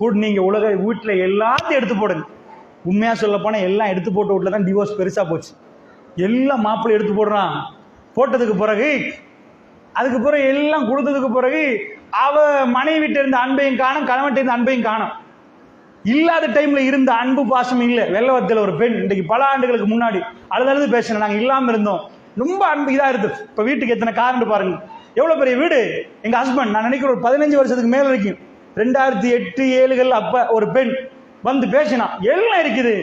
கூட நீங்க உலக வீட்டில் எல்லாத்தையும் எடுத்து போடுங்க. உண்மையா சொல்ல போனா எல்லாம் எடுத்து போட்ட வீட்டில் தான் டிவோர்ஸ் பெருசா போச்சு. எல்லாம் மாப்பிள்ளை எடுத்து போடுறான். போட்டதுக்கு பிறகு அதுக்கு பிறகு எல்லாம் கொடுத்ததுக்கு பிறகு அவ மனைவிட்ட இருந்த அன்பையும் காணும் கணவன்கிட்ட இருந்த அன்பையும் காணும். இல்லாத டைம்ல இருந்த அன்பு பாசம் இல்லை. வெள்ளவத்தில் ஒரு பெண் இன்றைக்கு பல ஆண்டுகளுக்கு முன்னாடி அழுது பேசினேன். பேசணும் இல்லாமல் இல்லாம இருந்தோம். ரொம்ப அன்பு இதாக இருக்குது இப்போ வீட்டுக்கு எத்தனை காரண்டு பாருங்க. எவ்வளோ பெரிய வீடு? எங்கள் ஹஸ்பண்ட் நான் நினைக்கிற ஒரு பதினஞ்சு வருஷத்துக்கு மேலே இருக்கும் ரெண்டாயிரத்தி எட்டு ஏழுகள் அப்ப ஒரு பெண் வந்து பேசினா எல்லாம் இருக்குது?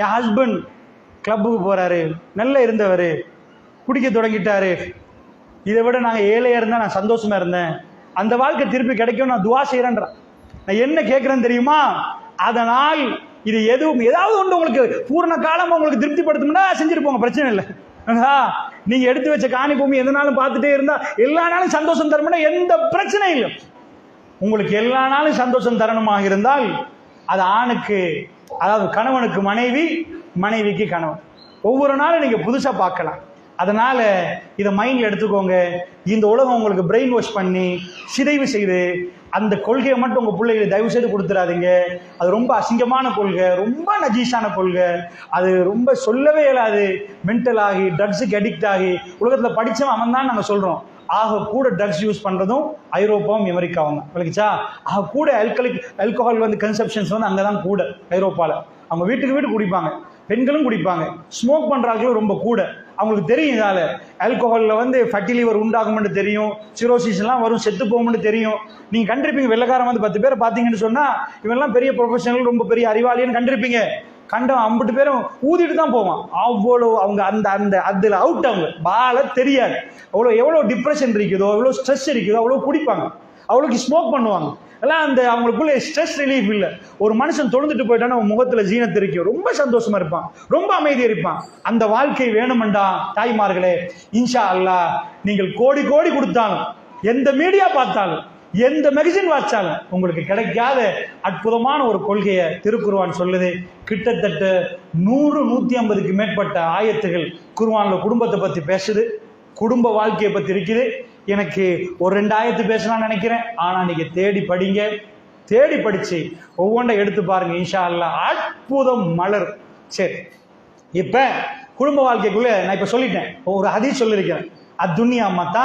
என் ஹஸ்பண்ட் கிளப்புக்கு போறாரு. நல்லா இருந்தவர். குடிக்க தொடங்கிட்டாரு. இதை விட நாங்கள் ஏழையாக இருந்தால் நான் சந்தோஷமா இருந்தேன். அந்த வாழ்க்கை திருப்பி கிடைக்கும் நான் துவா செய்கிறேன்றான் நான் என்ன கேட்குறேன்னு தெரியுமா? அதனால் இது எதுவும் ஏதாவது ஒன்று உங்களுக்கு பூரண காலம் உங்களுக்கு திருப்திப்படுத்தும்னா செஞ்சுருப்போங்க பிரச்சனை இல்லை. நீங்கள் எடுத்து வச்ச காணி பூமி எதனாலும் பார்த்துட்டே இருந்தால் எல்லா நாளும் சந்தோஷம் தரமுன்னா எந்த பிரச்சனையும் இல்லை. உங்களுக்கு எல்லா நாளும் சந்தோஷம் தரணுமாக இருந்தால் அது ஆணுக்கு அதாவது கணவனுக்கு மனைவி மனைவிக்கு கணவன். ஒவ்வொரு நாளும் நீங்கள் புதுசாக பார்க்கலாம். அதனால் இதை மைண்டில் எடுத்துக்கோங்க. இந்த உலகம் உங்களுக்கு பிரெயின் வாஷ் பண்ணி சிதைவு செய்து அந்த கொள்கையை மட்டும் உங்கள் பிள்ளைகளை தயவு செய்து கொடுத்துறாதீங்க. அது ரொம்ப அசிங்கமான கொள்கை ரொம்ப நஜீஸான கொள்கை. அது ரொம்ப சொல்லவே இயலாது. மென்டல் ஆகி ட்ரக்ஸுக்கு அடிக்ட் ஆகி உலகத்தில் படித்தவன் அவன் தான் நாங்கள் சொல்கிறோம் ஆக கூட ட்ரக்ஸ் யூஸ் பண்ணுறதும் ஐரோப்பாவும் அமெரிக்காவும் தான். விளக்குச்சா ஆக கூட ஆல்கலிக் ஆல்கஹால் வந்து கன்சப்ஷன்ஸ் வந்து அங்கே தான் கூட ஐரோப்பாவில் அவங்க வீட்டுக்கு வீடு குடிப்பாங்க பெண்களும் குடிப்பாங்க. ஸ்மோக் பண்ணுறாங்களும் ரொம்ப கூட. அவங்களுக்கு தெரியும் இதால். ஆல்கோஹாலில் வந்து ஃபட்டி லிவர் உண்டாகும்னு தெரியும். சிரோசிஸ்லாம் வரும் செத்து போகும்னு தெரியும். நீங்கள் கண்டிருப்பீங்க வெள்ளக்காரன் வந்து பத்து பேரை பார்த்தீங்கன்னு சொன்னால் இவெல்லாம் பெரிய ப்ரொஃபஷனல் ரொம்ப பெரிய அறிவாளின்னு கண்டிருப்பீங்க. கண்டம் ஐம்பது பேரும் ஊதிட்டு தான் போவான். அவ்வளோ அவங்க அந்த அந்த அதில் அவுட் அவங்க. பால தெரியாது. அவ்வளோ எவ்வளோ டிப்ரெஷன் இருக்குதோ எவ்வளோ ஸ்ட்ரெஸ் இருக்குதோ அவ்வளோ குடிப்பாங்க. அவ்வளோக்கு ஸ்மோக் பண்ணுவாங்க. எல்லாம் அந்த அவங்களுக்குள்ள ஸ்ட்ரெஸ் ரிலீஃப் இல்லை. ஒரு மனுஷன் தொழுந்துட்டு போயிட்டான்னா அவன் முகத்தில் ஜீனத்து இருக்கும் ரொம்ப சந்தோஷமா இருப்பான். ரொம்ப அமைதியாக இருப்பான். அந்த வாழ்க்கை வேணுமெண்டா தாய்மார்களே? இன்ஷா அல்லாஹ் நீங்கள் கோடி கோடி கொடுத்தாலும் எந்த மீடியா பார்த்தாலும் எந்த மெகசின் வாச்சாலும் உங்களுக்கு கிடைக்காத அற்புதமான ஒரு கொள்கையை திருக்குருவான் சொல்லுது. கிட்டத்தட்ட நூறு நூத்தி ஐம்பதுக்கு மேற்பட்ட ஆயத்துகள் குர்ஆன்ல குடும்பத்தை பத்தி பேசுது. குடும்ப வாழ்க்கையை பத்தி இருக்குது. எனக்கு ஒரு ரெண்டு ஆயத்து பேசலாம்னு நினைக்கிறேன். ஆனா நீங்க தேடி படிங்க. தேடி படிச்சு ஒவ்வொன்றை எடுத்து பாருங்க. இன்ஷா அல்லாஹ் அற்புதம் மலர் சரி. இப்ப குடும்ப வாழ்க்கைக்குள்ள நான் இப்ப சொல்லிட்டேன். ஒரு ஹதீஸ் சொல்லியிருக்கிறேன். அத்துன்யா மத்தா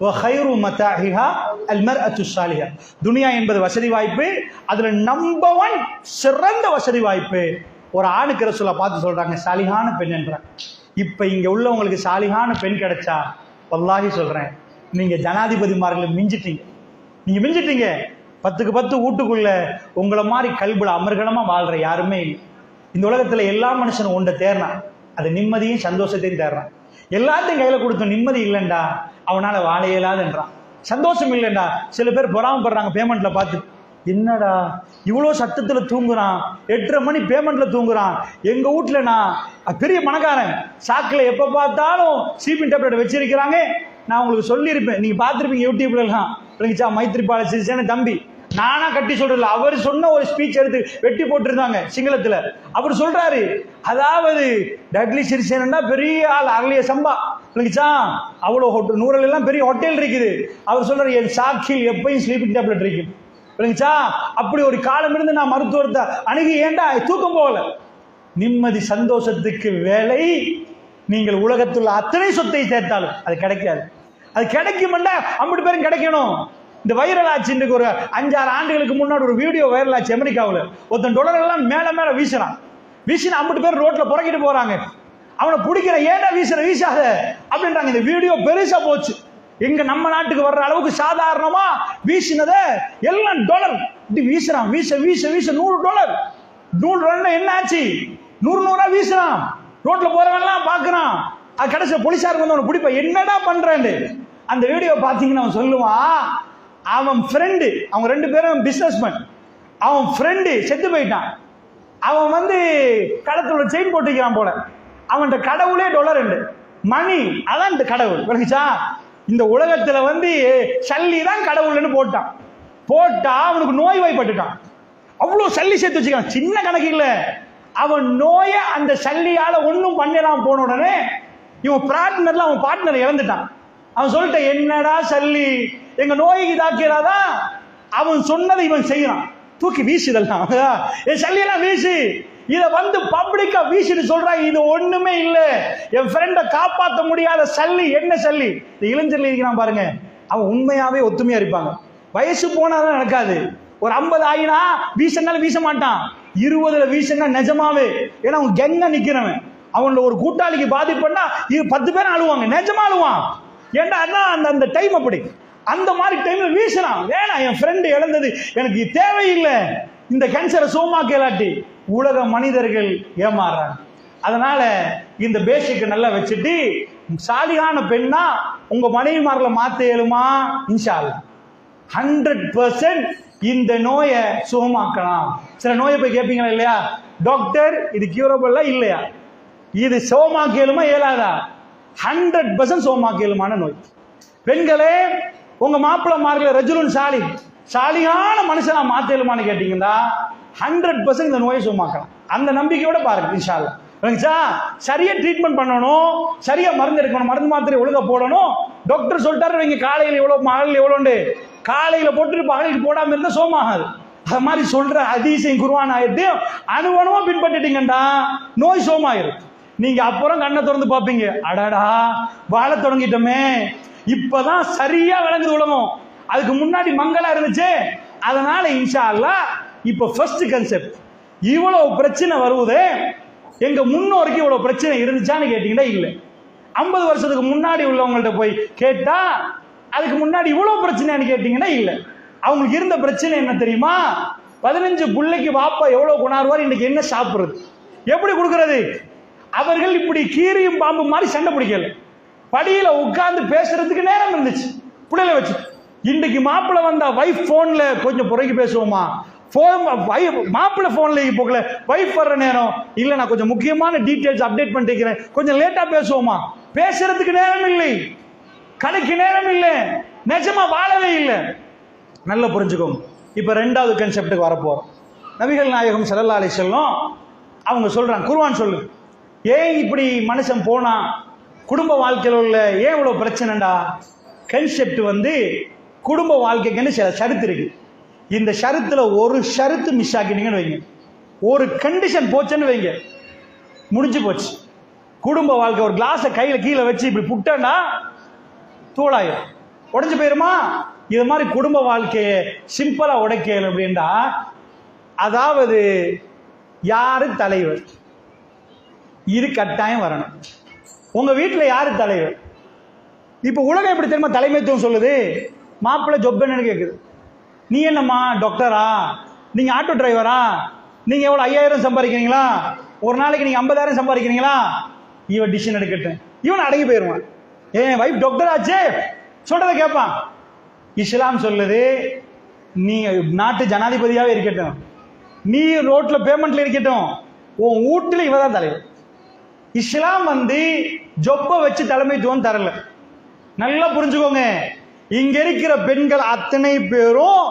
வஹைரு மத்தாஹிஹா அல்மர்அத்து ஸாலிஹா. துனியா என்பது வசதி வாய்ப்பு அதுல நம்பர் ஒன் சிறந்த வசதி வாய்ப்பு. ஒரு ஆணுக்கு ரசூலை பார்த்து சொல்றாங்க சாலிகான பெண் என்றாங்க. இப்ப இங்க உள்ளவங்களுக்கு சாலிகான பெண் கிடைச்சா வல்லாஹி சொல்றேன் நீங்க ஜனாதிபதிமார்களை மிஞ்சிட்டீங்க. நீங்க மிஞ்சிட்டீங்க. பத்துக்கு பத்து வீட்டுக்குள்ள உங்களை மாதிரி கல்புல அமர்கலமா வாழ்ற யாருமே இல்லை. இந்த உலகத்துல எல்லா மனுஷனும் ஒன்றை தேர்றான் அது நிம்மதியும் சந்தோஷத்தையும் தேடுறான். எல்லாத்தையும் கையில கொடுத்த நிம்மதி இல்லைண்டா. அவனால வாழ இயலாதுன்றான். சந்தோஷம் இல்லைண்டா சில பேர் பொறாமப்படுறாங்க பேமெண்ட்ல பார்த்து. என்னடா? இவ்வளோ சத்தத்தில் தூங்குறான். எட்டரை மணி பேமெண்ட்ல தூங்குறான். எங்க வீட்டுல நான் பெரிய பணக்காரன். சாக்கில் எப்போ பார்த்தாலும் சீப்பிங் டேப்லெட் வச்சிருக்கிறாங்க. நான் உங்களுக்கு சொல்லியிருப்பேன். நீங்கள் பார்த்துருப்பீங்க யூடியூப்ல எல்லாம். மைத்ரிபால சிறிசேன தம்பி. நானா கட்டி சொல்றதில்ல. அவர் சொன்ன ஒரு ஸ்பீச் எடுத்து வெட்டி போட்டிருந்தாங்க சிங்களத்தில். அவர் சொல்றாரு அதாவது டட்லி சிறிசேனா பெரிய ஆள் அகலிய சம்பா. விளங்கிச்சா அவ்வளோ ஹோட்டல் நூறல் எல்லாம் பெரிய ஹோட்டல் இருக்குது. அவர் சொல்றாரு என் சாட்சியில் எப்பயும் ஸ்லீப்பிங் டேப்லெட் இருக்கும். விளங்குச்சா அப்படி ஒரு காலம் இருந்து நான் மருத்துவத்தை அணுகி ஏன்டா தூக்கம் போகல? நிம்மதி சந்தோஷத்துக்கு வேலை. நீங்கள் உலகத்துள்ள அத்தனை சொத்தை சேர்த்தாலும் அது கிடைக்காது. அது கிடைக்குமெண்டா அம்பிட்டு பேரும் கிடைக்கணும். இந்த வைரல் ஆச்சு இன்றைக்கு ஒரு அஞ்சாறு ஆண்டுகளுக்கு முன்னாடி ஒரு வீடியோ வைரல் ஆச்சு அமெரிக்காவில். ஒருத்தன் டொலர் எல்லாம் மேலே மேலே வீசுறான் வீசின அம்பிட்டு பேர் ரோட்டில் புறக்கிட்டு போகிறாங்க அவனை பிடிக்கிற ஏடா வீசுற வீசாத அப்படின்றாங்க. இந்த வீடியோ பெருசா போச்சு. எங்க நம்ம நாட்டுக்கு வர்ற அளவுக்கு சாதாரணமா வீசினத எல்லாம் டாலர் இப்படி வீசுறான் வீச வீச வீச நூறு டாலர் நூறு டாலர் என்ன ஆச்சு? நூறு நூறா வீசுறான். ரோட்ல போறவன்லாம் பாக்குறான். அது கடைசியில் போலீஸாருக்கு வந்து அவனை பிடிப்பா. என்னடா பண்றான்னு அந்த வீடியோ பார்த்தீங்கன்னா அவன் சொல்லுவான் அவன் ஃப்ரெண்டு அவங்க ரெண்டு பேரும் பிசினஸ்மேன் அவன் ஃப்ரெண்டு செத்து போயிட்டான். அவன் வந்து களத்தில் செயின் போட்டுக்கிறான் போல. அவன்கிட்ட கடவுளே டொலர் ரெண்டு மணி அதான் இந்த கடவுள். விளங்குச்சா இந்த உலகத்துல வந்து சல்லி தான் கடவுள்னு போட்டான். போட்டா அவனுக்கு நோய் வாய்ப்பட்டுட்டான் அவ்வளோ சல்லி சேர்த்து வச்சுக்கான் சின்ன கணக்கு இல்லை. அவன் நோயை அந்த சல்லியால ஒன்றும் பண்ணலாம் போன உடனே இவன் பிரார்த்தனர்ல அவன் பார்ட்னர் இறந்துட்டான். அவன் சொல்லிட்ட என்னடா சல்லி? எங்க நோய்க்கு தாக்கிறாதான் அவன் சொன்னதை இவன் செய்யறான். தூக்கி வீசுதல்லாம் என் சல்லியெல்லாம் வீசு. இதை வந்து பப்ளிக்கா வீசிட்டு சொல்றாங்க இது ஒண்ணுமே இல்லை. என் ஃப்ரெண்டை காப்பாற்ற முடியாத சல்லி என்ன சல்லி? இந்த இளைஞர்ல இருக்கிறான் பாருங்க. அவன் உண்மையாவே ஒத்துமையா இருப்பாங்க. வயசு போனாதான் நடக்காது. ஒரு ஐம்பது ஆயினா வீசனாலும் வீச மாட்டான். இருபதுல வீசனா நிஜமாவே. ஏன்னா அவன் கெங்க நிக்கிறவன். அவனோட ஒரு கூட்டாளிக்கு பாதிப்புன்னா இது பத்து பேர் அழுவாங்க. நிஜமா அழுவான். ஏன்டா அதான் அந்த அந்த டைம் அப்படி. அந்த மாதிரி டைம்ல வீசுறான். வேணாம் என் ஃப்ரெண்டு இழந்தது. எனக்கு இது தேவையில்லை. இந்த கேன்சரை சோமா கேளாட்டி உலக மனிதர்கள் ஏமாறுறாங்க அதனால இந்த பேசிக்கை நல்லா வச்சுட்டு சாலியான பெண்ணா உங்க மனைவிமார்களை மாத்த இயலுமா? இன்ஷால் ஹண்ட்ரட் பர்சன்ட் இந்த நோயை சுகமாக்கலாம். சில நோயை போய் கேட்பீங்களா இல்லையா? டாக்டர் இது கியூரபிளா இல்லையா? இது சுகமாக்க இயலுமா இயலாதா? ஹண்ட்ரட் பர்சன்ட் சுகமாக்க இயலுமான நோய். பெண்களே உங்க மாப்பிள்ளை மார்களை ரஜுலுன் சாலி சாலியான மனுஷனா மாத்த இயலுமான்னு கேட்டீங்கன்னா ஹண்ட்ரட் பர்சன்ட் இந்த நோயை சுகமாக்கலாம். அந்த நம்பிக்கையோட பாருங்க இன்ஷால்லா விளங்குச்சா சரியா ட்ரீட்மெண்ட் பண்ணணும் சரியா மருந்து எடுக்கணும் மருந்து மாத்திரை ஒழுங்கா போடணும். டாக்டர் சொல்லிட்டாரு வைங்க காலையில் எவ்வளோ மகளில் எவ்வளோண்டு காலையில போட்டுட்டு பகலில் போடாம இருந்தா சோமாகாது அது மாதிரி சொல்ற அதிசயம் குருவான் ஆயிட்டு அணுவணுவா பின்பற்றிட்டீங்கண்டா நோய் சோமாயிரும் நீங்க அப்புறம் கண்ணை திறந்து பார்ப்பீங்க. அடாடா வாழ தொடங்கிட்டோமே. இப்பதான் சரியா விளங்குது உலகம். அதுக்கு முன்னாடி மங்களா இருந்துச்சு. அதனால இன்ஷா அல்லா இப்போ ஃபர்ஸ்ட் கன்செப்ட் இவ்வளவு பிரச்சனை வருவதே? எங்க முன்னோருக்கு இவ்வளவு பிரச்சனை இருந்துச்சான்னு கேட்டீங்கன்னா இல்லை. ஐம்பது வருஷத்துக்கு முன்னாடி உள்ளவங்கள்ட்ட போய் கேட்டா அதுக்கு முன்னாடி இவ்வளவு பிரச்சனைன்னு கேட்டீங்கன்னா இல்லை. அவங்களுக்கு இருந்த பிரச்சனை என்ன தெரியுமா? பதினஞ்சு பிள்ளைக்கு வாப்பா எவ்வளவு கொண்டாடுவார் இன்னைக்கு என்ன சாப்பிடுறது? எப்படி கொடுக்கறது? அவர்கள் இப்படி கீரியும் பாம்பு மாதிரி சண்டை பிடிக்கல. படியில உட்கார்ந்து பேசுறதுக்கு நேரம் இருந்துச்சு. பிள்ளைல வச்சு. இன்னைக்கு மாப்பிள்ளை வந்தா வைஃப் போன்ல கொஞ்சம் புறக்கி பேசுவோமா? ஃபோன் மாப்பிள்ளை ஃபோன்லேயே போகல வைஃப் வர்ற நேரம். இல்லை நான் கொஞ்சம் முக்கியமான டீட்டெயில்ஸ் அப்டேட் பண்ணிட்டு கொஞ்சம் லேட்டா பேசுவோமா? பேசுறதுக்கு நேரம் இல்லை. கடைக்கு நேரம் இல்லை. நிஜமா வாழவே இல்லை. நல்லா புரிஞ்சுக்கோங்க இப்போ ரெண்டாவது கன்செப்டுக்கு வரப்போறோம். நபிகள் நாயகம் ஸல்லல்லாஹு அலைஹி அவங்க சொல்றாங்க. குருவான் சொல்லு. ஏன் இப்படி மனுஷன் போனா குடும்ப வாழ்க்கையில் உள்ள ஏன் இவ்வளோ பிரச்சனைடா? கன்செப்ட் வந்து குடும்ப வாழ்க்கைக்குன்னு சில ஷருத்து இந்த ஷருத்தில் ஒரு ஷருத்து மிஸ் ஆக்கினீங்கன்னு வைங்க. ஒரு கண்டிஷன் போச்சுன்னு வைங்க. முடிஞ்சு போச்சு. குடும்ப வாழ்க்கை ஒரு கிளாஸை கையில் கீழே வச்சு இப்படி புட்டேன்னா தூளாயிரும் உடஞ்சு போயிருமா? இது மாதிரி குடும்ப வாழ்க்கையை சிம்பிளாக உடைக்கல அப்படின்னா அதாவது யாரு தலைவர்? இது கட்டாயம் வரணும். உங்கள் வீட்டில் யாரு தலைவர்? இப்போ உலகம் எப்படி தெரியுமா தலைமைத்துவம் சொல்லுது? மாப்பிள்ளை ஜொப்பன்னு கேட்குது நீ என்னம்மா டாக்டரா நீங்க ஆட்டோ டிரைவரா நீங்க எவ்வளவு ஐயாயிரம் சம்பாதிக்கிறீங்களா? ஒரு நாளைக்கு நீங்க ஐம்பதாயிரம் சம்பாதிக்கிறீங்களா? இவன் டிசிஷன் எடுக்கட்டும். இவன் அடங்கி போயிடுவான் ஏன் வைஃப் டாக்டர் ஆச்சே? சொல்றதை கேட்பான் இஸ்லாம் சொல்லுது நீ நாட்டு ஜனாதிபதியாகவே இருக்கட்டும். நீ ரோட்ல பேமெண்ட்ல இருக்கட்டும். உன் வீட்டில் இவ தான் தலைவர். இஸ்லாம் வந்து ஜொப்ப வச்சு தலைமைத்துவம் தரல. நல்லா புரிஞ்சுக்கோங்க. இங்க இருக்கிற பெண்கள் அத்தனை பேரும்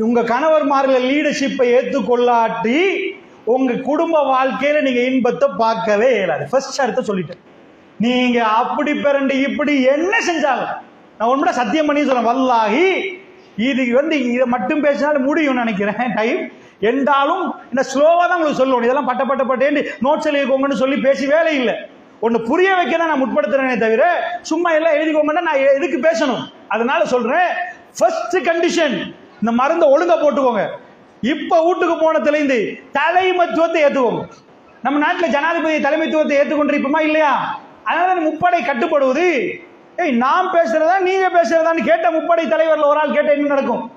உங்க கணவர்மார்கள் லீடர்ஷிப்பை ஏற்றுக்கொள்ளாட்டி உங்க குடும்ப வாழ்க்கையில நீங்க இன்பத்தை பார்க்கவே இயலாது. ஃபர்ஸ்ட் அடுத்த சொல்லிட்டேன். நீங்க அப்படி பிறண்டு இப்படி என்ன செஞ்சாலும் நான் உண்மையில சத்தியம் பண்ணி சொல்றேன். வல்லாகி இது வந்து இதை மட்டும் பேசினாலும் முடியும்னு நினைக்கிறேன். டைம் என்றாலும் இந்த ஸ்லோவாக தான் உங்களுக்கு சொல்லணும். இதெல்லாம் பட்ட பட்ட பட்டேன்னு நோட்ஸ் எழுதிக்கோங்கன்னு சொல்லி பேசி வேலை இல்லை. ஒன்று புரிய வைக்க தான் நான் முற்படுத்துறேனே தவிர சும்மா எல்லாம் எழுதிக்கோங்கன்னா நான் எதுக்கு பேசணும்? அதனால சொல்றேன் ஃபர்ஸ்ட் கண்டிஷன் இந்த மருந்தை ஒழுங்கா போட்டுக்கோங்க. இப்ப வீட்டுக்கு போனதுலேருந்து தலைமத்துவத்தை ஏற்றுக்கோங்க நம்ம நாட்டில் ஜனாதிபதி தலைமைத்துவத்தை ஏற்றுக்கொண்டிருப்போமா இல்லையா? அதனால முப்படை கட்டுப்படுவது. ஏய் நாம் பேசுறதா நீங்க பேசுறதான்னு கேட்ட முப்படை தலைவர்ல ஒரு ஆள் கேட்ட என்ன நடக்கும்?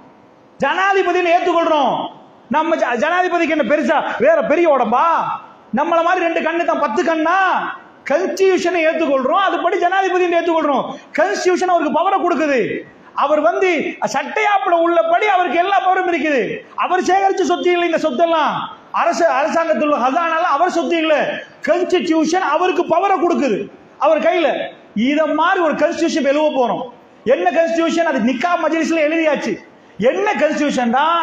ஜனாதிபதினு ஏத்துக்கொள்றோம். நம்ம ஜ- ஜனாதிபதிக்கு என்ன பெருசா வேற பெரிய உடம்பா? நம்மள மாதிரி ரெண்டு கண்ணு தான் பத்து கண்ணா? கன்ஸ்டியூஷனை ஏத்துக்கொள்றோம். அதுபடி ஜனாதிபதினு ஏத்துக்கொள்றோம். கன்ஸ்டியூஷன் அவருக்கு பவரை கொடுக்குது. அவர் வந்து சட்டையாப்புல உள்ளபடி அவருக்கு எல்லா பவரும் இருக்குது. அவர் சேகரிச்ச சொத்து இல்லை இந்த சொத்தெல்லாம். அரசு அரசாங்கத்தில் உள்ள ஹசானாலாம் அவர் சொத்து இல்லை. கன்ஸ்டிடியூஷன் அவருக்கு பவரை கொடுக்குது. அவர் கையில இதை மாதிரி ஒரு கன்ஸ்டியூஷன் எழுவ போறோம். என்ன கன்ஸ்டியூஷன் அது நிக்கா மஜ்லிஸ்ல எழுதியாச்சு. என்ன கன்ஸ்டியூஷன் தான்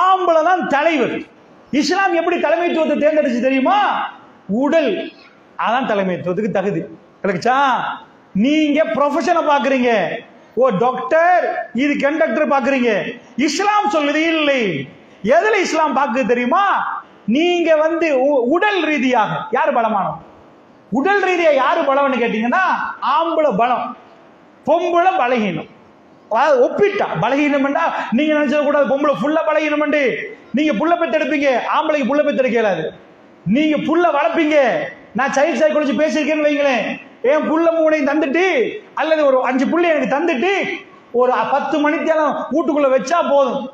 ஆம்பளை தான் தலைவர். இஸ்லாம் எப்படி தலைமைத்துவத்தை தேர்ந்தெடுச்சு தெரியுமா? உடல். அதான் தலைமைத்துவத்துக்கு தகுதி. கிடைச்சா நீங்க ப்ரொஃபஷனை பாக்குறீங்க. ஓ டாக்டர் இது கண்டக்டர் பாக்குறீங்க இஸ்லாம் சொல்லுது இல்லை. எதுல இஸ்லாம் பார்க்க தெரியுமா? நீங்க வந்து உ- உடல் ரீதியாக யார் பலமானோம்? உடல் ரீதியா யாரு பலம்னு கேட்டீங்கன்னா ஆம்பளை பலம். பொம்பளை பலகீனம். அதாவது ஒப்பிட்டா பலகீனம்டா நீங்க நினைச்சது கூடாது பொம்பளை ஃபுல்லா பலகீனம்ண்டு நீங்க புள்ள பெத்தெடுப்பீங்க ஆம்பளைக்கு புள்ள பெற்று இயலாது. நீங்க புள்ள வளர்ப்பீங்க. நான் சைல்ட் சைக்காலஜி பேசியிருக்கேன்னு வைங்களேன். என் புள்ள மூணையும் தந்துட்டு அல்லது ஒரு அஞ்சு புள்ளி எனக்கு தந்துட்டு ஒரு பத்து மணித்தேலம் வீட்டுக்குள்ள வச்சா போதும்.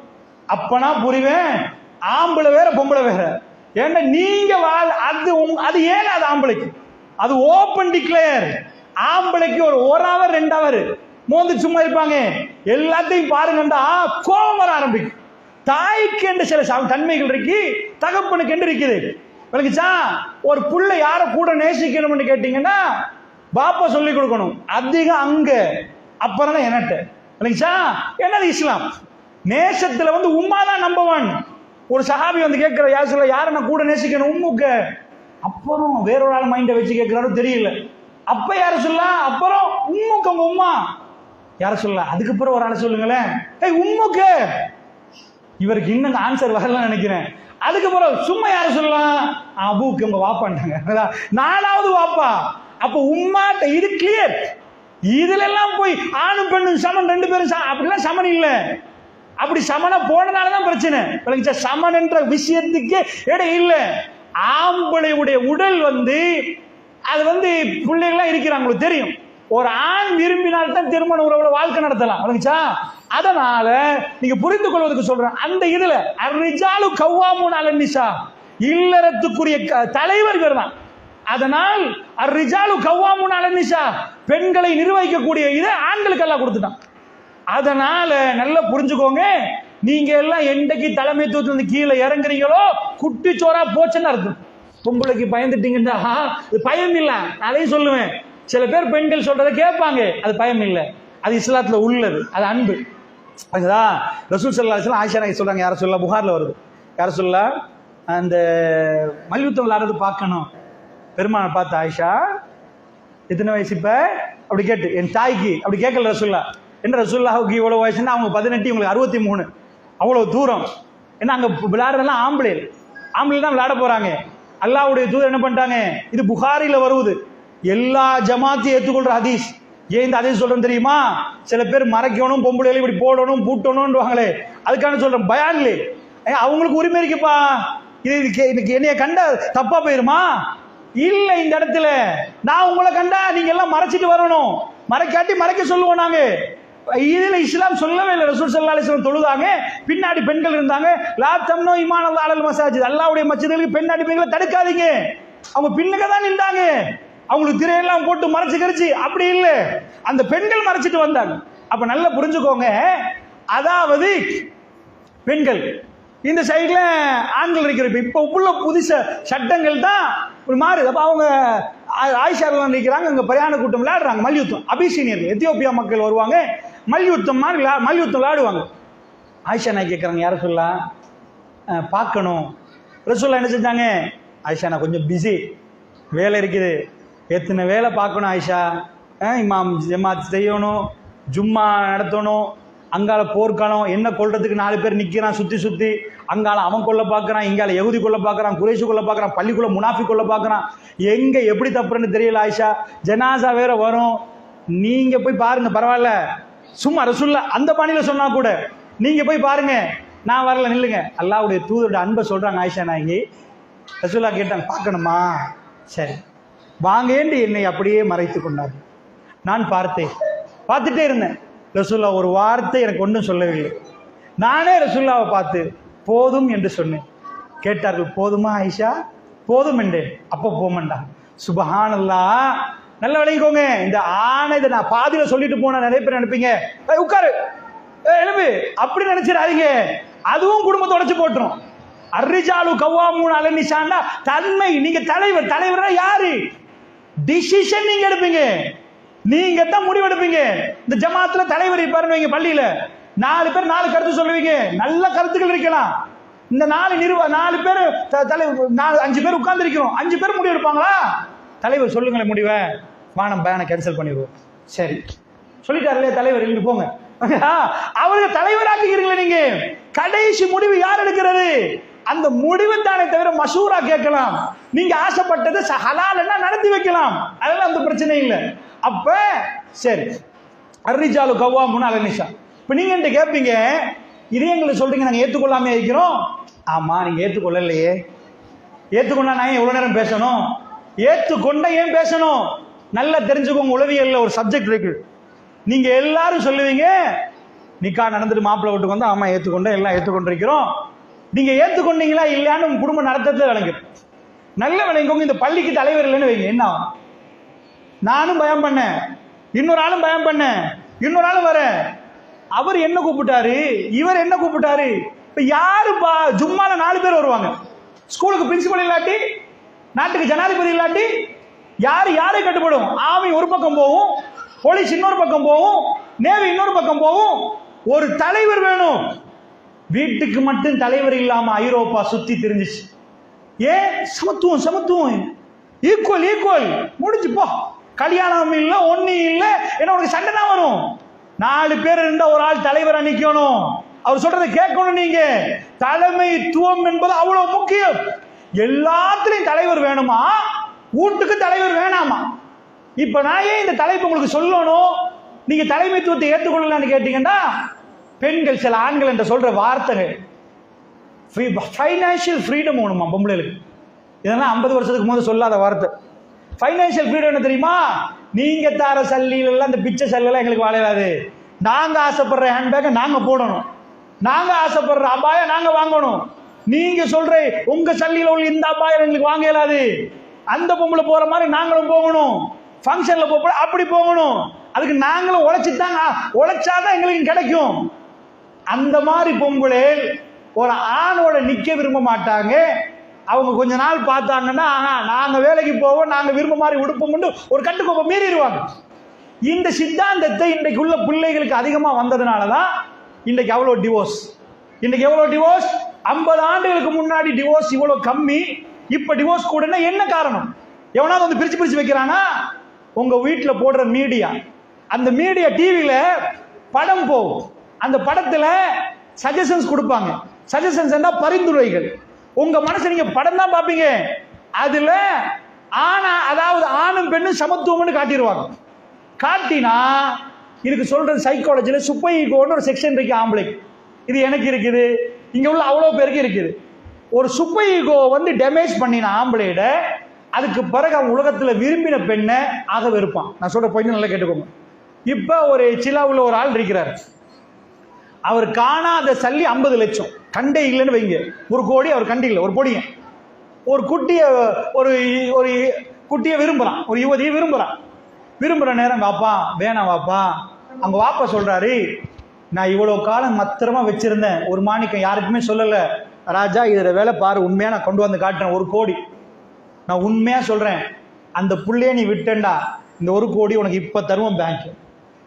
அப்பனா புரிவேன். ஆம்பளை வேற பொம்பளை வேற. ஏன்னா நீங்க வாழ் அது உங்க- அது ஆம்பளைக்கு. அது ஓப்பன் டிக்ளேர் ஆம்பளைக்கு ஒரு ஒரு ஹவர் ரெண்டு அவர் மோந்து சும்மா இருப்பாங்க. எல்லாத்தையும் பாருங்கண்டா கோபம் வர ஆரம்பிக்கும். தாய்க்கு என்று சில தன்மைகள் இருக்கு தகப்பனுக்கு என்று இருக்குது. விளக்குச்சா? ஒரு புள்ள யார கூட நேசிக்கணும்னு கேட்டீங்கன்னா பாப்பா சொல்லி கொடுக்கணும். அதிகம் அங்க அப்புறம் தான் என்னட்ட. விளங்குச்சா என்னது இஸ்லாம்? நேசத்துல வந்து உம்மா தான் நம்பர் ஒன் ஒரு சஹாபி வந்து கேட்கிற யார் சொல்ல யாரை நான் கூட நேசிக்கணும் உம்முக்க? அப்புறம் வேறொரு ஆள் மைண்டை வச்சு கேட்கிறாரோ தெரியல. அப்ப யார சொல்ல? அப்புறம் உம்முக்கு உங்க உம்மா. யார சொல்ல? அதுக்கப்புறம் ஒரு ஆளை சொல்லுங்களேன். ஏய் உம்முக்கு. இவருக்கு இன்னும் ஆன்சர் வரலன்னு நினைக்கிறேன். அதுக்கப்புறம் சும்மா யார சொல்லலாம் அபுக்கு உங்க வாப்பாண்டாங்க நாலாவது வாப்பா. அப்ப உம்மாட்ட இது கிளியர் இதுல எல்லாம் போய் ஆணும் பெண்ணும் சமன் ரெண்டு பேரும் அப்படிலாம் சமன் இல்ல. அப்படி சமனா போனனால தான் பிரச்சனை விளங்குச்சா சமன் என்ற விஷயத்துக்கு இடம் இல்ல. ஆம்பளையுடைய உடல் வந்து அது வந்து பிள்ளைகள்லாம் இருக்கிறாங்க தெரியும். ஒரு ஆண் விரும்பினால் தான் திருமண உறவுல வாழ்க்கை நடத்தலாம். விளங்குச்சா அதனால நீங்க புரிந்து கொள்வதற்கு சொல்றேன். அந்த இதுல அரிஜாலு கவ்வாமுன் அலன் இல்லறத்துக்குரிய க- தலைவர் தான் அதனால் அர்ரிஜாலு கவ்வாமுன் அலன் பெண்களை நிர்வகிக்கக்கூடிய இதை ஆண்களுக்கு எல்லாம் கொடுத்துட்டான். அதனால நல்லா புரிஞ்சுக்கோங்க நீங்க எல்லாம் என்றைக்கு தலைமைத்துவத்துல இருந்து கீழே இறங்குறீங்களோ குட்டி சோறா போச்சுன்னு அர்த்தம். பொம்பளைக்கு பயந்துட்டீங்கன்னா இது பயம் இல்ல. அதையும் சொல்லுவேன். சில பேர் பெண்கள் சொல்றதை கேட்பாங்க. அது பயம் இல்ல. அது இஸ்லாத்துல உள்ளது. அது அன்பு. அதுதா ரசூல் சல்லா அலிஸ்லாம் ஆயிஷா சொல்றாங்க யார சொல்ல புகார்ல வருது? யார சொல்ல அந்த மல்யுத்தம் விளையாடுறது பார்க்கணும். பெருமானை பார்த்த ஆயிஷா எத்தனை வயசு இப்போ? அப்படி கேட்டு என் தாய்க்கு. அப்படி கேட்கல ரசுல்லா. என்ன ரசுல்லாவுக்கு இவ்வளோ வயசுன்னா அவங்க பதினெட்டு இவங்களுக்கு அறுபத்தி மூணு அவ்வளோ தூரம். ஏன்னா அங்கே விளையாடுறதெல்லாம் ஆம்பளை ஆம்பளை தான் விளையாட போகிறாங்க அல்லாவுடைய தூதர் என்ன பண்ணிட்டாங்க? இது புகாரியில் வருவது எல்லா ஜமாத்தையும் ஏற்றுக்கொள்கிற ஹதீஸ். ஏன் இந்த ஹதீஸ் சொல்கிறேன் தெரியுமா? சில பேர் மறைக்கணும் பொம்பளையில இப்படி போடணும் பூட்டணும்ன்றவாங்களே அதுக்கான சொல்கிறேன் பயான்லே. அவங்களுக்கு உரிமை இருக்குப்பா. இது இன்னைக்கு என்னைய கண்ட தப்பாக போயிருமா? இல்ல இந்த இடத்துல. நான் உங்களை கண்டா நீங்க எல்லாம் மறைச்சிட்டு வரணும். மறைக்காட்டி மறைக்க சொல்லுவோம் நாங்க. இதுல இஸ்லாம் சொல்லவே இல்லை. ரசூல் சல்லா அலிஸ்லாம் தொழுதாங்க. பின்னாடி பெண்கள் இருந்தாங்க. லா தம்னோ இமான் அல்லாஹ் அலல் மசாஜித். அல்லாஹ்வுடைய மஸ்ஜிதுகளுக்கு பெண்ணாடி பெண்களை தடுக்காதீங்க. அவங்க பின்னுக்கு தான் நின்றாங்க. அவங்களுக்கு திரையெல்லாம் போட்டு மறைச்சு கரிச்சு. அப்படி இல்லை. அந்த பெண்கள் மறைச்சிட்டு வந்தாங்க. அப்ப நல்லா புரிஞ்சுக்கோங்க. அதாவது பெண்கள். இந்த சைடில் ஆண்கள் இருக்கிற இப்போ இப்ப உள்ள புதுச சட்டங்கள் தான் ஒரு மாறுது அப்போ அவங்க ஆ- ஆயிஷாலாம் நிற்கிறாங்க அங்கே பிரயாண கூட்டம் விளையாடுறாங்க. மல்யுத்தம். அபிசீனியர்கள் எத்தியோப்பியா மக்கள் வருவாங்க. மல்யுத்தம் மாதிரி மல்யுத்தம் விளையாடுவாங்க. ஆயிஷா நான் கேட்குறாங்க யாரை சொல்லலாம்? பார்க்கணும். ரசூல்லா என்ன செஞ்சாங்க? ஆயிஷா நான் கொஞ்சம் பிஸி வேலை இருக்குது. எத்தனை வேலை பார்க்கணும் ஆயிஷா? அஹ், இமாம் ஜமாத் செய்யணும். ஜும்மா நடத்தணும். அங்கால போர்க்காலம் என்ன கொள்றதுக்கு நாலு பேர் நிற்கிறான் சுற்றி சுற்றி அங்கால அவன் கொள்ள பார்க்குறான் இங்கால எகுதி கொள்ள பார்க்குறான் குறைஷு கொள்ள பார்க்குறான் பள்ளிக்குள்ள முனாஃபி கொள்ள பார்க்குறான். எங்கே எப்படி தப்புறன்னு தெரியல ஆயிஷா. ஜனாசா வேற வரும். நீங்கள் போய் பாருங்க பரவாயில்ல. சும்மா ரசுல்லா அந்த பாணியில் சொன்னால் கூட. நீங்கள் போய் பாருங்க. நான் வரல நில்லுங்க. அல்லாவுடைய தூதருடைய அன்பை சொல்கிறாங்க ஆயிஷா நாயகி ரசுல்லா கேட்டாங்க பார்க்கணுமா? சரி. வாங்கேண்டு என்னை அப்படியே மறைத்து கொண்டார் நான் பார்த்தேன். பார்த்துட்டே இருந்தேன். ரசுல்லா ஒரு வார்த்தை எனக்கு ஒன்றும் சொல்லவில்லை. நானே ரசுல்லாவை பார்த்து போதும் என்று சொன்னேன். கேட்டார்கள் போதுமா ஆயிஷா போதும் என்றேன். அப்போ போமண்டா. சுபஹானல்லா நல்ல விளையிக்கோங்க இந்த ஆணை இதை நான் பாதியில் சொல்லிட்டு போன நிறைய பேர் நினைப்பீங்க. உட்காரு. எழுப்பு அப்படி நினைச்சிடாதீங்க. அதுவும் குடும்பத்தை உடச்சு போட்டுரும். அர்ரிஜாலு கவ்வாமூன் அலனிஷாண்டா தன்மை நீங்க தலைவர். தலைவர்னா யாரு? டிசிஷன் நீங்க எடுப்பீங்க. நீங்க தான் முடிவெடுப்பீங்க? இந்த ஜமாத்துல தலைவர் இருப்பாருன்னு வைங்க பள்ளியில. நாலு பேர் நாலு கருத்து சொல்லுவீங்க. நல்ல கருத்துக்கள் இருக்கலாம். இந்த நாலு நிறுவ நாலு பேர் த- தலைவர் நாலு அஞ்சு பேர் உட்கார்ந்து இருக்கிறோம் அஞ்சு பேர் முடிவு எடுப்பாங்களா? தலைவர் சொல்லுங்களேன் முடிவை. வானம் பயனை கேன்சல் பண்ணிடுவோம். சரி. சொல்லிட்டாரு தலைவர்? இங்க போங்க. அவருக்கு தலைவராக்குகிறீங்களே நீங்க. கடைசி முடிவு யார் எடுக்கிறது? அந்த முடிவு தானே தவிர மசூரா கேட்கலாம். நீங்க ஆசைப்பட்டதை ச- என்ன நடத்தி வைக்கலாம். அதெல்லாம் அந்த பிரச்சனை இல்லை. அப்ப சரி. அர்ரிஜாலு கவ்வா முன்னாள் நிஷா. இப்போ நீங்க என்கிட்ட கேட்பீங்க இதே எங்களுக்கு சொல்றீங்க நாங்க ஏத்துக்கொள்ளாம இருக்கிறோம்? ஆமா நீங்க ஏத்துக்கொள்ளலையே. ஏத்துக்கொண்டா நான் ஏன் எவ்வளவு நேரம் பேசணும்? ஏத்துக்கொண்ட ஏன் பேசணும்? நல்லா தெரிஞ்சுக்கோங்க உளவியல்ல ஒரு சப்ஜெக்ட் இருக்கு. நீங்க எல்லாரும் சொல்லுவீங்க நிக்கா நடந்துட்டு மாப்பிள்ளை வீட்டுக்கு வந்து ஆமா ஏத்துக்கொண்டேன் எல்லாம் ஏத்துக்கொண்டிருக்கிறோம். நீங்க ஏத்துக்கொண்டீங்களா இல்லையான்னு உங்க குடும்பம் நடத்தத்துல விளங்கு நல்ல விளங்கிக்கோங்க இந்த பள்ளிக்கு தலைவர் இல்லைன்னு வைங்க என்ன நானும் பயம் பண்ணேன். இன்னொரு ஆளும் பயம் பண்ணேன். இன்னொரு ஆளும் வர அவர் என்ன கூப்பிட்டாரு? இவர் என்ன கூப்பிட்டாரு? இப்ப யாரு பா ஜும்மால நாலு பேர் வருவாங்க. ஸ்கூலுக்கு பிரின்சிபல் இல்லாட்டி நாட்டுக்கு ஜனாதிபதி இல்லாட்டி யாரு யாரை கட்டுப்படும்? ஆர்மி ஒரு பக்கம் போகும் போலீஸ் இன்னொரு பக்கம் போகும் நேவி இன்னொரு பக்கம் போகும். ஒரு தலைவர் வேணும். வீட்டுக்கு மட்டும் தலைவர் இல்லாம ஐரோப்பா சுத்தி தெரிஞ்சிச்சு. ஏன்? சமத்துவம் சமத்துவம். ஈக்குவல் ஈக்குவல் முடிஞ்சு போ. கல்யாணம் இல்லை ஒன்றும் இல்லை ஏன்னா உனக்கு சண்டை தான் வரும். நாலு பேர் இருந்தால் ஒரு ஆள் தலைவராக நிற்கணும் அவர் சொல்றதை கேட்கணும் நீங்க. தலைமைத்துவம் என்பது அவ்வளவு முக்கியம். எல்லாத்துலயும் தலைவர் வேணுமா? வீட்டுக்கு தலைவர் வேணாமா? இப்ப நான் ஏன் இந்த தலைப்பு உங்களுக்கு சொல்லணும்? நீங்க தலைமைத்துவத்தை ஏற்றுக்கொள்ளலாம்னு கேட்டீங்கன்னா பெண்கள் சில ஆண்கள் என்று சொல்ற வார்த்தைகள். ஃபைனான்சியல் ஃப்ரீடம் வேணுமா பொம்பளைகளுக்கு? இதெல்லாம் ஐம்பது வருஷத்துக்கு முதல் சொல்லாத வார்த்தை. ஃபைனான்சியல் ஃப்ரீடம் என்ன தெரியுமா? நீங்க தார சல்லியில அந்த இந்த பிச்சை சல்லெல்லாம் எங்களுக்கு வாழையாது நாங்க ஆசைப்படுற ஹேண்ட்பேக்கை நாங்க போடணும். நாங்க ஆசைப்படுற அபாயம் நாங்க வாங்கணும். நீங்க சொல்ற உங்க சல்லியில உள்ள இந்த அபாயம் எங்களுக்கு வாங்க இயலாது அந்த பொம்பளை போற மாதிரி நாங்களும் போகணும். ஃபங்க்ஷன்ல போக அப்படி போகணும். அதுக்கு நாங்களும் உழைச்சி தான் உழைச்சாதான் எங்களுக்கு கிடைக்கும். அந்த மாதிரி பொம்பளை ஒரு ஆணோட நிக்க விரும்ப மாட்டாங்க. அவங்க கொஞ்ச நாள் பார்த்தாங்கன்னா ஆஹா நாங்கள் வேலைக்கு போவோம் நாங்கள் விரும்ப மாதிரி உடுப்போம்னு ஒரு கட்டுக்கோப்பை மீறிடுவாங்க. இந்த சித்தாந்தத்தை இன்றைக்கு உள்ள பிள்ளைகளுக்கு அதிகமாக வந்ததுனால தான் இன்றைக்கு அவ்வளோ டிவோர்ஸ் இன்றைக்கு எவ்வளோ டிவோர்ஸ் ஐம்பது ஆண்டுகளுக்கு முன்னாடி டிவோர்ஸ் இவ்வளோ கம்மி. இப்போ டிவோர்ஸ் கூடனா என்ன காரணம்? எவனாவது வந்து பிரிச்சு பிரித்து வைக்கிறானா? உங்கள் வீட்டில் போடுற மீடியா அந்த மீடியா டிவியில் படம் போகும். அந்த படத்தில் சஜஷன்ஸ் கொடுப்பாங்க. சஜஷன்ஸ் என்ன? பரிந்துரைகள். உங்க மனசு நீங்க படம் தான் பார்ப்பீங்க. அதுல ஆனா அதாவது ஆணும் பெண்ணும் சமத்துவம்னு காட்டிடுவாங்க. காட்டினா இதுக்கு சொல்றது சைக்காலஜியில் சுப்பைகோன்னு ஒரு செக்ஷன் இருக்கு ஆம்பளைக்கு இது எனக்கு இருக்குது. இங்க உள்ள அவ்வளோ பேருக்கு இருக்குது. ஒரு சுப்பைகோ வந்து டேமேஜ் பண்ணின ஆம்பளையிட அதுக்கு பிறகு அவன் உலகத்தில் விரும்பின பெண்ணை ஆக வெறுப்பான். நான் சொல்ற போய் நல்லா கேட்டுக்கோங்க. இப்போ ஒரு சிலாவில் ஒரு ஆள் இருக்கிறார். அவர் காணாத சல்லி ஐம்பது லட்சம். கண்டே இல்லைன்னு வைங்க. ஒரு கோடி அவர் கண்டு இல்லை. ஒரு பொடிய ஒரு குட்டிய ஒரு ஒரு குட்டியை விரும்புகிறான் ஒரு யுவதியை விரும்புகிறான் விரும்புகிற நேரம் வாப்பா வேணாம் வாப்பா. அவங்க வாப்பா சொல்கிறாரு நான் இவ்வளோ காலம் மத்திரமா வச்சுருந்தேன். ஒரு மாணிக்கம் யாருக்குமே சொல்லலை. ராஜா இதில் வேலை பாரு. உண்மையாக நான் கொண்டு வந்து காட்டுறேன். ஒரு கோடி. நான் உண்மையாக சொல்கிறேன் அந்த புள்ளைய நீ விட்டேன்டா. இந்த ஒரு கோடி உனக்கு இப்போ தருவோம் பேங்க்கு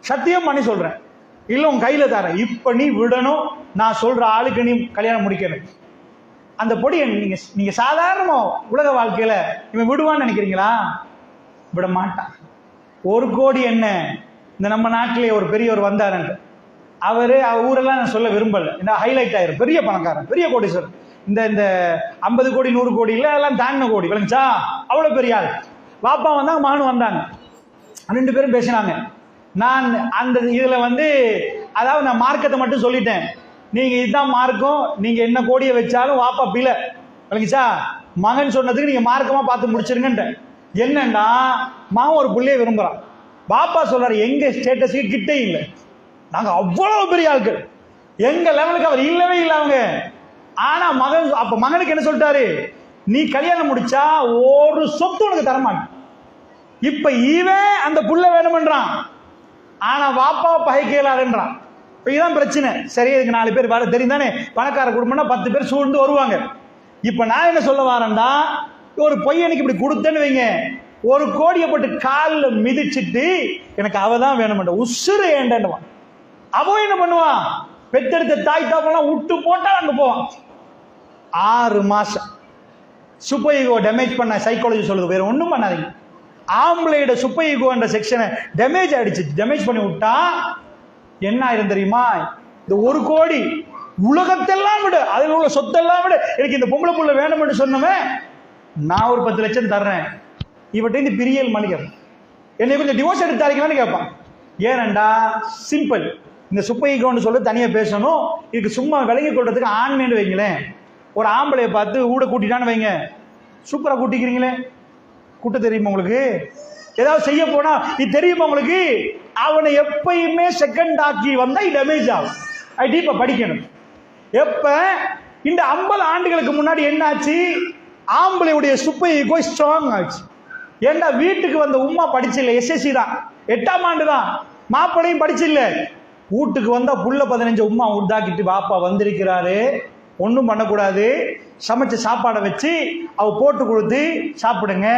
சத்தியம் பண்ணி சொல்கிறேன் இல்லை உன் கையில் தரேன் இப்போ நீ விடணும். நான் சொல்கிற ஆளுக்கு நீ கல்யாணம் முடிக்கணும். அந்த பொடியை நீங்கள் நீங்கள் சாதாரணமாக உலக வாழ்க்கையில் இவன் விடுவான்னு நினைக்கிறீங்களா? விட மாட்டான். ஒரு கோடி என்ன? இந்த நம்ம நாட்டிலே ஒரு பெரியவர் வந்தாருன்ட்டு அவர் அவர் ஊரெல்லாம் நான் சொல்ல விரும்பல. இந்த ஹைலைட் ஆயிரும் பெரிய பணக்காரன் பெரிய கோடீஸ்வரர் இந்த இந்த ஐம்பது கோடி நூறு கோடி இல்லை எல்லாம் தாண்டின கோடி. விளங்குச்சா? அவ்வளோ பெரிய ஆள். பாப்பா வந்தாங்க மகனும் வந்தாங்க. ரெண்டு பேரும் பேசினாங்க. நான் அந்த இதில் வந்து அதாவது நான் மார்க்கத்தை மட்டும் சொல்லிட்டேன். நீங்கள் இதுதான் மார்க்கம் நீங்கள் என்ன கோடியை வச்சாலும் வாப்பா பில விளங்கிச்சா? மகன் சொன்னதுக்கு நீங்கள் மார்க்கமாக பார்த்து முடிச்சிருங்கன்ட்டேன். என்னன்னா மகன் ஒரு பிள்ளைய விரும்புகிறான் பாப்பா சொல்கிறார் எங்கள் ஸ்டேட்டஸுக்கு கிட்டே இல்லை. நாங்கள் அவ்வளோ பெரிய ஆட்கள். எங்கள் லெவலுக்கு அவர் இல்லவே இல்லை அவங்க. ஆனால் மகன் அப்போ மகனுக்கு என்ன சொல்லிட்டாரு? நீ கல்யாணம் முடிச்சா ஒரு சொத்து உனக்கு தரமாட்டேன். இப்போ இவன் அந்த புள்ள வேணுமன்றான். ஆனா வாப்பா பகைக்கலாருன்றான் இப்போ இப்ப இதான் பிரச்சனை. சரி இதுக்கு நாலு பேர் வேலை தெரியும் தானே பணக்கார குடும்பம்னா பத்து பேர் சூழ்ந்து வருவாங்க. இப்போ நான் என்ன சொல்ல வரேன்டா ஒரு பொய்யனுக்கு இப்படி கொடுத்தேன்னு வைங்க. ஒரு கோடியை போட்டு காலில் மிதிச்சிட்டு எனக்கு அவ தான் வேணும்ன்ற உசுறு ஏண்டன்னுவான். அவன் என்ன பண்ணுவான் பெத்தெடுத்த தாய் தாப்பெல்லாம் விட்டு போட்டால் அங்கே போவான். ஆறு மாதம் சூப்பர் ஈகோ டேமேஜ் பண்ண சைக்காலஜி சொல்லுது. வேறு ஒன்றும் பண்ணாதீங்க. ஆம்பளையோட சுப்பை ஈகோன்ற செக்ஷனை டேமேஜ் ஆயிடுச்சு. டேமேஜ் பண்ணி விட்டா என்ன ஆயிரும் தெரியுமா? இந்த ஒரு கோடி உலகத்தெல்லாம் விட. அதில் உள்ள சொத்தெல்லாம் விட. எனக்கு இந்த பொம்பளை புள்ள வேணும்னு சொன்னவன் நான் ஒரு பத்து லட்சம் தர்றேன். இவட்ட இந்த பிரியல் மணிகர். என்னை கொஞ்சம் டிவோர்ஸ் எடுத்து தரீங்களான்னு கேட்பான். ஏனண்டா? சிம்பிள் இந்த சுப்பைகோன்னு சொல்லி தனியாக பேசணும். இதுக்கு சும்மா விலகி கொள்றதுக்கு ஆண்மைன்னு வைங்களேன். ஒரு ஆம்பளையை பார்த்து ஊட கூட்டிட்டான்னு வைங்க. சூப்பராக கூட்டிக்கிறீங்களே. கூட்ட தெரியுமா உங்களுக்கு? ஏதாவது செய்ய போனா இது தெரியுமா உங்களுக்கு? அவனை எப்பயுமே செகண்ட் ஆக்கி வந்தா டேமேஜ் ஆகும். அது டீப்பா படிக்கணும். எப்ப? இந்த ஐம்பது ஆண்டுகளுக்கு முன்னாடி என்னாச்சு? ஆம்பளையுடைய சுப்பை ஈகோ ஸ்ட்ராங் ஆச்சு. ஏண்டா வீட்டுக்கு வந்த உமா படிச்சில்ல எஸ்எஸ்சி தான். எட்டாம் ஆண்டு தான். மாப்பிளையும் படிச்சில்ல. வீட்டுக்கு வந்தா புள்ள பதினஞ்சு உமா உண்டாக்கிட்டு பாப்பா வந்திருக்கிறாரு. ஒன்றும் பண்ணக்கூடாது. சமைச்ச சாப்பாடை வச்சு அவ போட்டு கொடுத்து சாப்பிடுங்க.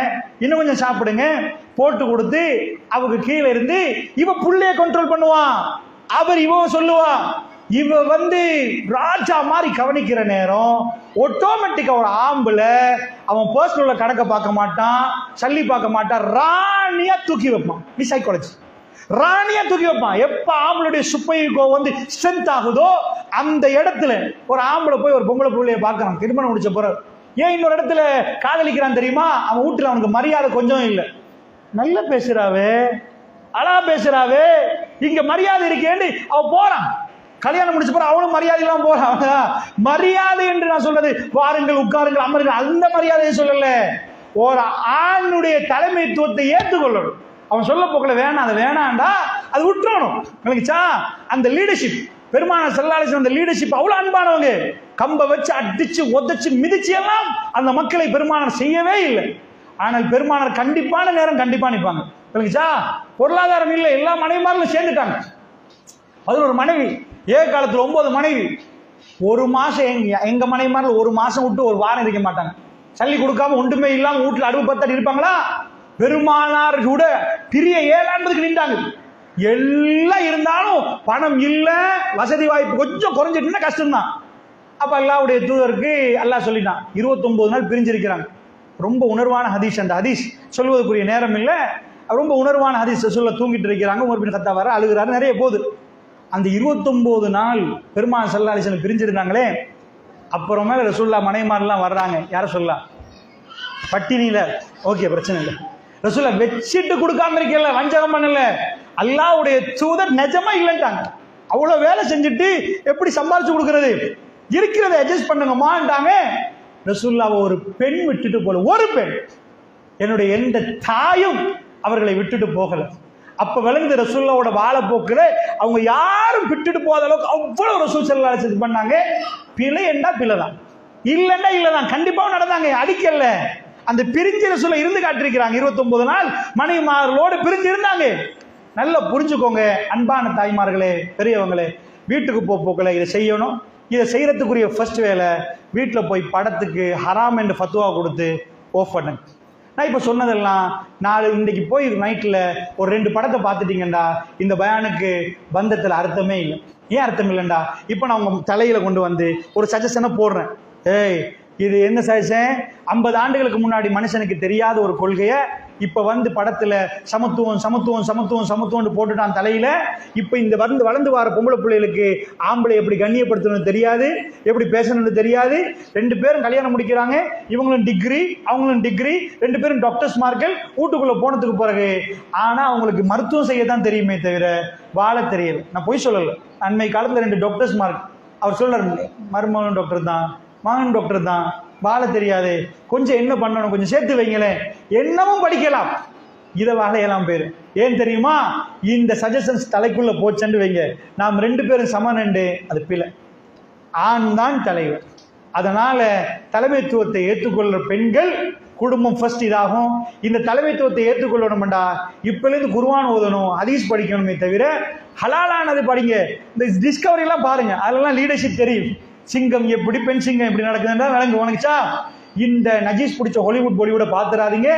இன்னும் கொஞ்சம் சாப்பிடுங்க. போட்டு கொடுத்து அவங்க கீழே இருந்து இவ புள்ளைய கண்ட்ரோல் பண்ணுவான் அவர் இவன் சொல்லுவான் இவ வந்து ராஜா மாதிரி கவனிக்கிற நேரம் ஆட்டோமேட்டிக்கா ஒரு ஆம்புல அவன் பர்சனல்ல கணக்க பார்க்க மாட்டான் சல்லி பார்க்க மாட்டான் ராணியா தூக்கி வைப்பான். நீ சைக்காலஜி ராணியா தூக்கி வைப்பான். எப்ப ஆம்பளுடைய சுப்பைகோ வந்து ஸ்ட்ரென்த் ஆகுதோ அந்த இடத்துல ஒரு ஆம்பளை போய் ஒரு பொம்பளை பிள்ளைய பார்க்கறான். திருமணம் முடிச்ச பிறகு. ஏன் இன்னொரு இடத்துல காதலிக்கிறான் தெரியுமா? அவன் வீட்டுல அவனுக்கு மரியாதை கொஞ்சம் இல்லை. நல்லா பேசுறாவே. அழகா பேசுறாவே. இங்க மரியாதை இருக்கேன்னு அவ போறான். கல்யாணம் முடிச்ச பிறகு அவனும் மரியாதை எல்லாம் போறான். மரியாதை என்று நான் சொல்றது வாருங்கள் உட்காருங்கள் அமருங்கள் அந்த மரியாதையை சொல்லல. ஒரு ஆணுடைய தலைமைத்துவத்தை ஏற்றுக்கொள்ளணும். அவன் சொல்ல போக்கல வேணாம் அது வேணாண்டா அது விட்டுறணும். விளங்குச்சா அந்த லீடர்ஷிப் பெருமான செல்லாலேசன் அந்த லீடர்ஷிப் அவ்வளோ அன்பானவங்க. கம்பை வச்சு அடிச்சு உதச்சு மிதிச்சு எல்லாம் அந்த மக்களை பெருமானார் செய்யவே இல்லை. ஆனால் பெருமானார் கண்டிப்பான நேரம் கண்டிப்பாக நிற்பாங்க விளங்குச்சா பொருளாதாரம் இல்லை எல்லா மனைவிமாரிலும் சேர்ந்துட்டாங்க. பதினோரு மனைவி ஏ காலத்தில் ஒன்பது மனைவி. ஒரு மாதம் எங்க எங்கள் மனைவிமாரில் ஒரு மாதம் விட்டு ஒரு வாரம் இருக்க மாட்டாங்க. சல்லி கொடுக்காம ஒன்றுமே இல்லாமல் வீட்டில் அடுப்பு பத்தாடி இருப்பாங்களா? பெருமானார் கூட பிரிய ஏழாண்டதுக்கு நின்றாங்க. எல்லாம் இருந்தாலும் பணம் இல்லை வசதி வாய்ப்பு கொஞ்சம் குறைஞ்சிட்டுன்னா கஷ்டம்தான். அப்போ அல்லாவுடைய தூதருக்கு அல்லாஹ் சொல்லிட்டான் 29 நாள் பிரிஞ்சிருக்கிறாங்க. ரொம்ப உணர்வான ஹதீஷ் அந்த ஹதீஷ் சொல்வதற்குரிய நேரம் இல்லை. ரொம்ப உணர்வான ஹதீஸ் சொல்ல தூங்கிட்டு இருக்கிறாங்க. ஒரு பின் கத்தா வர அழுகிறாரு நிறைய போகுது. அந்த 29 நாள் பெருமாள் சல்லா அலிசன் பிரிஞ்சிருந்தாங்களே அப்புறமேல ரசுல்லா மனைமாரெலாம் வர்றாங்க. யாரை சொல்லலாம்? பட்டினியில். ஓகே பிரச்சனை இல்லை. ரசூல வச்சிட்டு கொடுக்காம இருக்கல வஞ்சகம் பண்ணல. அல்லாவுடைய தூதர் நிஜமா இல்லைன்ட்டாங்க. அவ்வளவு வேலை செஞ்சுட்டு எப்படி சம்பாரிச்சு கொடுக்கறது? இருக்கிறத அட்ஜஸ்ட் பண்ணுங்கம்மான்ட்டாங்க. ரசூல்லாவை ஒரு பெண் விட்டுட்டு போல ஒரு பெண். என்னுடைய எந்த தாயும் அவர்களை விட்டுட்டு போகல. அப்ப விளங்குது ரசூல்லாவோட வாழைப்போக்குல அவங்க யாரும் விட்டுட்டு போகாத அளவுக்கு அவ்வளவு ரசூல் செல்லா இது பண்ணாங்க. பிழை என்றா பிழை தான் இல்லைன்னா இல்லைதான். கண்டிப்பாக நடந்தாங்க. அடிக்கல அந்த பிரிஞ்ச ரசூல இருந்து காட்டிருக்கிறாங்க 29 நாள் மனைவிமார்களோடு பிரிஞ்சு இருந்தாங்க நல்லா புரிஞ்சுக்கோங்க அன்பான தாய்மார்களே பெரியவங்களே வீட்டுக்கு போ போக்கல இதை செய்யணும். இதை செய்கிறதுக்குரிய ஃபர்ஸ்ட் வேலை வீட்டில் போய் படத்துக்கு ஹராம் என்று ஃபத்துவா கொடுத்து ஓஃப் பண்ணுங்க. நான் இப்போ சொன்னதெல்லாம் நாலு இன்றைக்கி போய் நைட்டில் ஒரு ரெண்டு படத்தை பார்த்துட்டீங்கடா இந்த பயானுக்கு பந்தத்தில் அர்த்தமே இல்லை. ஏன் அர்த்தம் இல்லைண்டா? இப்போ நான் உங்கள் தலையில் கொண்டு வந்து ஒரு சஜஷனை போடுறேன். ஏய் இது என்ன சஜஷன் ஐம்பது ஆண்டுகளுக்கு முன்னாடி மனுஷனுக்கு தெரியாத ஒரு கொள்கையை இப்போ வந்து படத்தில் சமத்துவம் சமத்துவம் சமத்துவம் சமத்துவம்னு போட்டுட்டான் தலையில். இப்போ இந்த வந்து வளர்ந்து வர பொம்பளை பிள்ளைகளுக்கு ஆம்பளை எப்படி கண்ணியப்படுத்தணும்னு தெரியாது எப்படி பேசணும்னு தெரியாது. ரெண்டு பேரும் கல்யாணம் முடிக்கிறாங்க இவங்களும் டிகிரி அவங்களும் டிகிரி ரெண்டு பேரும் டாக்டர்ஸ் மார்கள் வீட்டுக்குள்ளே போனதுக்கு பிறகு ஆனால் அவங்களுக்கு மருத்துவம் செய்ய தான் தெரியுமே தவிர வாழ தெரியல. நான் பொய் சொல்லலை. அண்மை காலத்தில் ரெண்டு டாக்டர்ஸ் மார்க் அவர் சொல்கிறார் மருமகன் டாக்டர் தான். மகன் டாக்டர் தான். வாழ தெரியாது. கொஞ்சம் என்ன பண்ணணும்? கொஞ்சம் சேர்த்து வைங்களேன். என்னமும் படிக்கலாம். இதை வாழையெல்லாம் பேர். ஏன் தெரியுமா? இந்த சஜஷன்ஸ் தலைக்குள்ள போச்சென்று வைங்க. நாம் ரெண்டு பேரும் சமனண்டு அது பிழை. ஆண் தான் தலைவர். அதனால தலைமைத்துவத்தை ஏற்றுக்கொள்ற பெண்கள் குடும்பம் ஃபர்ஸ்ட் இதாகும். இந்த தலைமைத்துவத்தை ஏற்றுக்கொள்ளணும்டா. இப்பலேருந்து குருவான் ஓதணும். ஹதீஸ் படிக்கணுமே தவிர ஹலாலானது படிங்க. இந்த டிஸ்கவரி எல்லாம் பாருங்க. அதெல்லாம் லீடர்ஷிப் தெரியும். சிங்கம் எப்படி பெண் சிங்கம் எப்படி நடக்குதுன்றா விளங்கு உனக்குச்சா இந்த நஜீஸ் பிடிச்ச ஹாலிவுட் பாலிவுட பார்த்துறாதீங்க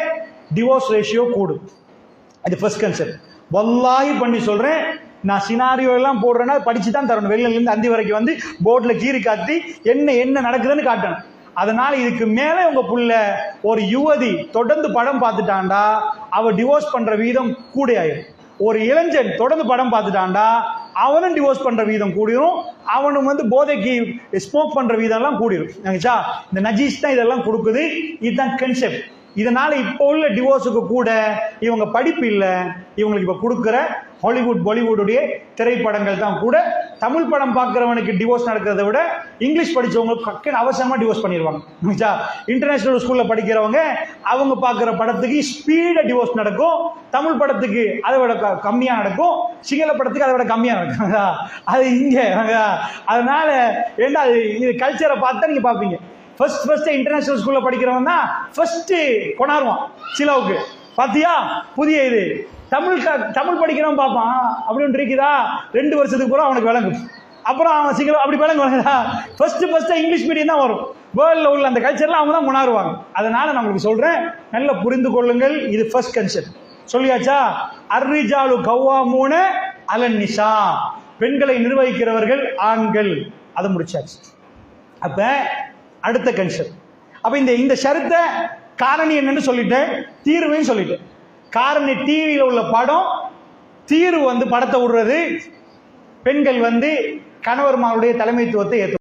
டிவோர்ஸ் ரேஷியோ கூடும் அது ஃபர்ஸ்ட் கன்செப்ட் வல்லாகி பண்ணி சொல்கிறேன் நான் சினாரியோ எல்லாம் போடுறேன்னா படித்து தான் தரணும். வெளிலேருந்து அந்தி வரைக்கும் வந்து போர்டில் கீறி காட்டி என்ன என்ன நடக்குதுன்னு காட்டணும். அதனால் இதுக்கு மேலே உங்கள் புள்ள ஒரு யுவதி தொடர்ந்து படம் பார்த்துட்டாண்டா அவள் டிவோர்ஸ் பண்ணுற வீதம் கூட ஆயிடும் ஒரு இளைஞன் தொடர்ந்து படம் பார்த்துட்டாண்டா அவனும் டிவோர்ஸ் பண்ணுற வீதம் கூடிரும். அவனும் வந்து போதைக்கு ஸ்மோக் பண்ணுற வீதம்லாம் கூடிரும். நினைச்சா இந்த நஜீஸ் தான் இதெல்லாம் கொடுக்குது. இதுதான் கன்செப்ட் இதனால் இப்போ உள்ள டிவோர்ஸுக்கு கூட இவங்க படிப்பு இல்லை. இவங்களுக்கு இப்போ கொடுக்குற ஹாலிவுட் பாலிவுட்டுடைய திரைப்படங்கள் தான் கூட தமிழ் படம் பார்க்குறவனுக்கு டிவோர்ஸ் நடக்கிறத விட இங்கிலீஷ் படித்தவங்களுக்கு கக்கன் அவசரமாக டிவோர்ஸ் பண்ணிடுவாங்க புரியுதா இன்டர்நேஷனல் ஸ்கூலில் படிக்கிறவங்க அவங்க பார்க்குற படத்துக்கு ஸ்பீடாக டிவோர்ஸ் நடக்கும். தமிழ் படத்துக்கு அதை விட க- நடக்கும். சிங்கள படத்துக்கு அதை விட கம்மியாக நடக்கும். அது இங்கே அதனால ஏன்னா அது இது கல்ச்சரை பார்த்தா நீங்கள் பார்ப்பீங்க. ஃபர்ஸ்ட் ஃபர்ஸ்ட் இன்டர்நேஷனல் ஸ்கூலில் படிக்கிறவன் தான் ஃபர்ஸ்ட் கொண்டாடுவான் சிலவுக்கு. பாத்தியா புதிய இது. தமிழ் க- தமிழ் படிக்கிறவன் பார்ப்பான். அப்படின்னு இருக்குதா? ரெண்டு வருஷத்துக்கு பூரா அவனுக்கு விளங்கும். அப்புறம் அவன் சீக்கிரம் அப்படி விளங்கு விளங்குதா? ஃபர்ஸ்ட் ஃபர்ஸ்ட் இங்கிலீஷ் மீடியம் தான் வரும். வேர்ல்டில் உள்ள அந்த கல்ச்சர்லாம் அவங்க தான் உணருவாங்க அதனால நான் உங்களுக்கு சொல்கிறேன் நல்லா புரிந்து கொள்ளுங்கள். இது ஃபர்ஸ்ட் கன்செப்ட் சொல்லியாச்சா? அர்ரிஜாலு கவ்வாமூன அலன் நிஷா. பெண்களை நிர்வகிக்கிறவர்கள் ஆண்கள். அதை முடிச்சாச்சு. அப்ப அடுத்த கன்செப்ட் அப்ப இந்த இந்த ஷரத்தை காரணி என்னன்னு சொல்லிட்டேன் தீர்வையும் சொல்லிட்டேன். காரணி டிவியில் உள்ள படம் தீர்வு வந்து படத்தை விடுறது பெண்கள் வந்து கணவர்மாருடைய தலைமைத்துவத்தை ஏற்று